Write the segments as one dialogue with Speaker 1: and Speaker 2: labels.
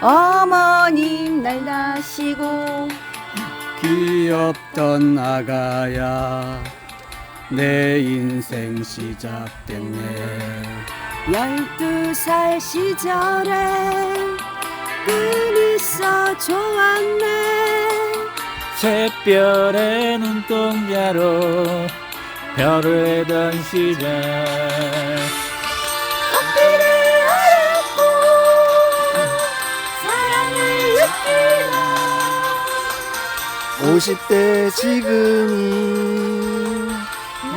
Speaker 1: 어머님 날 다시고.
Speaker 2: 귀엽던 아가야 내 인생 시작됐네.
Speaker 1: 열두 살 시절에 끈 있어 좋았네.
Speaker 3: 새별의 눈동자로 별을 해던 시절
Speaker 2: 50대 지금이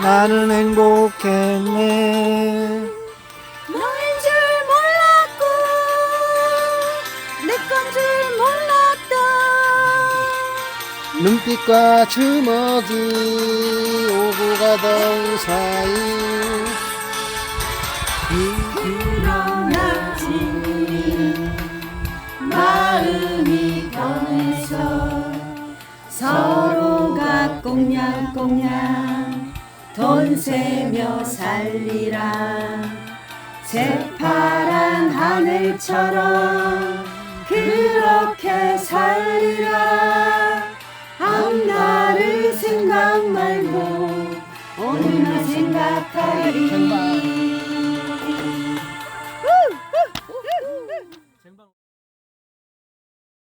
Speaker 2: 나는 행복했네.
Speaker 1: 너인 줄 몰랐고 내 건 줄 몰랐다.
Speaker 2: 눈빛과 주먹이 오고 가던 사이.
Speaker 1: 그러나 지금 마음이 변해서 서로가 꽁냥꽁냥. 돈 세며 살리라. 새파란 하늘처럼 그렇게 살리라. 앞날을 생각 말고 오늘만 생각하리